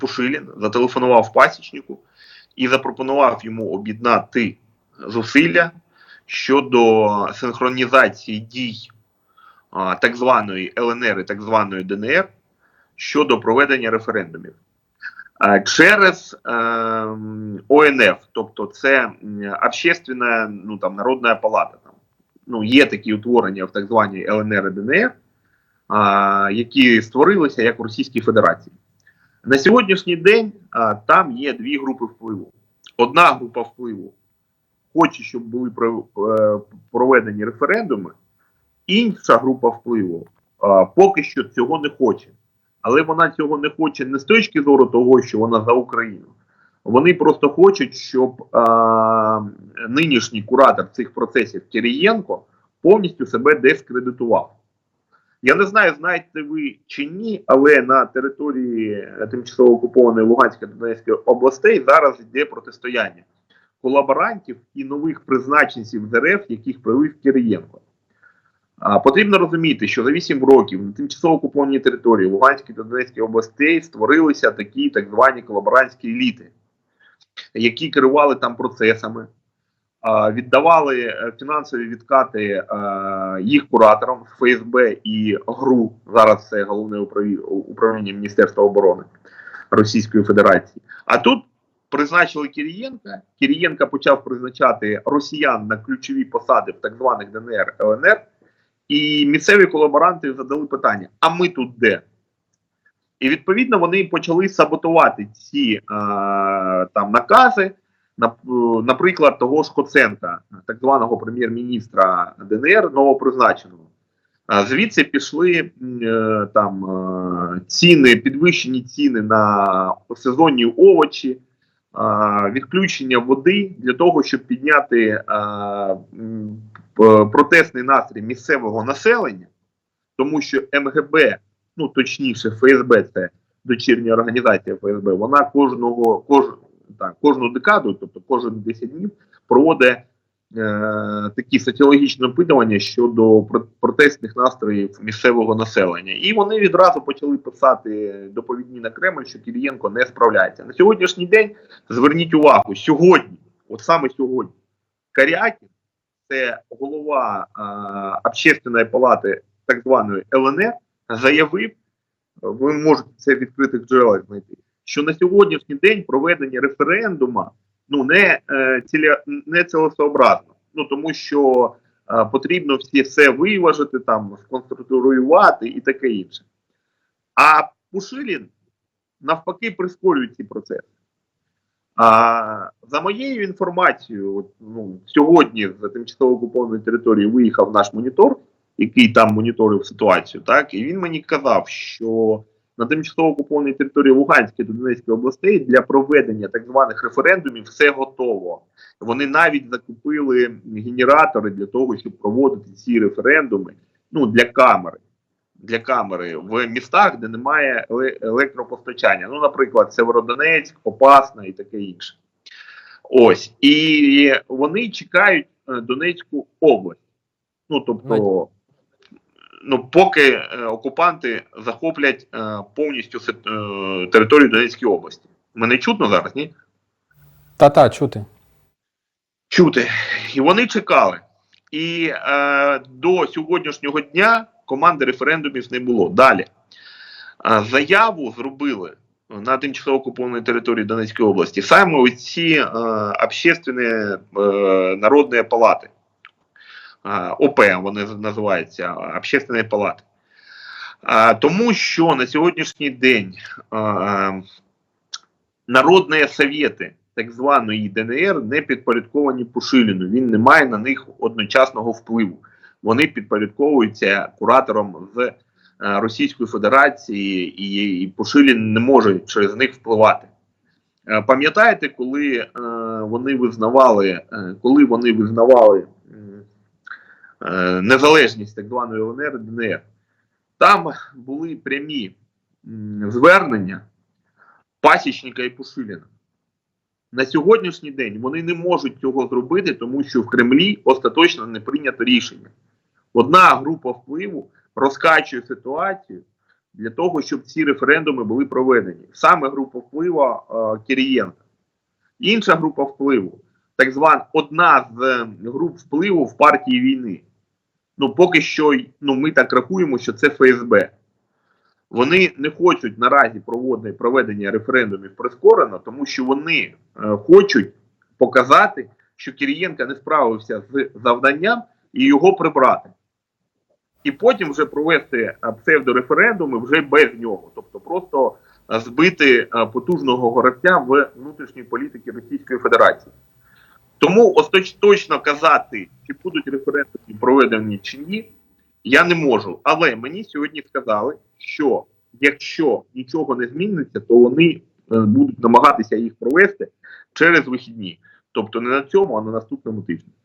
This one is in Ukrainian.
Пушилін, зателефонував пасічнику і запропонував йому об'єднати зусилля щодо синхронізації дій а, так званої ЛНР і так званої ДНР щодо проведення референдумів. Через е, ОНФ, тобто це общественна ну, там, народна палата. Там. Ну, є такі утворення в так званій ЛНР і ДНР, а, які створилися як в Російській Федерації. На сьогоднішній день там є дві групи впливу. Одна група впливу хоче, щоб були е, проведені референдуми, інша група впливу поки що цього не хоче. Але вона цього не хоче не з точки зору того, що вона за Україну. Вони просто хочуть, щоб а, нинішній куратор цих процесів Кирієнко повністю себе дискредитував. Я не знаю, знаєте ви чи ні, але на території е, тимчасово окупованої Луганської та Донецької областей зараз йде протистояння колаборантів і нових призначенців з РФ, яких привив Кирієнко. А, потрібно розуміти, що за 8 років на тимчасово окупованій території Луганської та Донецької областей створилися такі так звані колаборантські еліти, які керували там процесами, віддавали е, фінансові відкати е, їх кураторам ФСБ і ГРУ. Зараз це головне управління, Міністерства оборони Російської Федерації. А тут призначили Кирієнка. Кирієнка почав призначати росіян на ключові посади в так званих ДНР ЛНР. І місцеві колаборанти задали питання: а ми тут де? І відповідно вони почали саботувати ці е, там накази, наприклад, того ж Коценка, так званого прем'єр-міністра ДНР, новопризначеного. Звідси пішли е, там е, ціни, підвищені ціни на сезонні овочі, відключення води для того, щоб підняти а, протестний настрій місцевого населення, тому що МГБ, ну точніше, ФСБ, це дочірня організація ФСБ, вона кожного кож, так, кожну декаду, тобто кожен 10 днів, проводить е, такі соціологічні опитування щодо про- протестних настроїв місцевого населення. І вони відразу почали писати доповідні на Кремль, що Кирієнко не справляється. На сьогоднішній день зверніть увагу, сьогодні, от саме сьогодні, Карякін, це голова а, общественної палати так званої ЛНР, заявив, ви можете це в відкритих джерелах знайти, що на сьогоднішній день проведення референдума ну не, е, ціля, не цілесообразно. Ну тому що е, потрібно всі все виважити, там сконструювати і таке інше. А Пушилін навпаки прискорює ці процеси. А, за моєю інформацією, от, ну, сьогодні з тимчасово окупованої території виїхав наш монітор, який там моніторив ситуацію, так, і він мені казав, що на тимчасово окупованій території Луганської та Донецької областей для проведення так званих референдумів все готово. Вони навіть закупили генератори для того, щоб проводити ці референдуми ну, для камери. Для камери в містах, де немає електропостачання. Ну, наприклад, Северодонецьк, Попасна і таке інше. Ось. І вони чекають е, Донецьку область. Ну, тобто, ну, поки е, окупанти захоплять е, повністю е, територію Донецької області. Мене чутно зараз, ні? Та-та, чути. чути. І вони чекали. І е, до сьогоднішнього дня команди референдумів не було. Далі заяву зробили на тимчасово окупованій території Донецької області саме оці е, общественні е, народні палати. ОП вони називаються Общественні палати. Тому що на сьогоднішній день народні совєти так званої ДНР не підпорядковані Пушиліну. Він не має на них одночасного впливу. Вони підпорядковуються куратором з е, Російської Федерації, і, і Пушилін не може через них впливати. Е, Пам'ятаєте, коли е, вони визнавали, коли вони визнавали незалежність так званої ЛНР ДНР, там були прямі звернення Пасічника і Пушиліна. На сьогоднішній день вони не можуть цього зробити, тому що в Кремлі остаточно не прийнято рішення. Одна група впливу розкачує ситуацію, для того, щоб ці референдуми були проведені. Саме група впливу е, Кирієнка. Інша група впливу, так звана одна з е, груп впливу в партії війни. Ну, поки що ну, ми так рахуємо, що це ФСБ. Вони не хочуть наразі проводити проведення референдумів прискорено, тому що вони е, хочуть показати, що Кирієнка не справився з завданням і його прибрати. І потім вже провести е, псевдореферендуми вже без нього, тобто просто е, збити потужного горобця в внутрішній політики Російської Федерації. Тому остаточно казати, чи будуть референдуми проведені чи ні, я не можу. Але мені сьогодні сказали, що якщо нічого не зміниться, то вони е, будуть намагатися їх провести через вихідні. Тобто не на цьому, а на наступному тижні.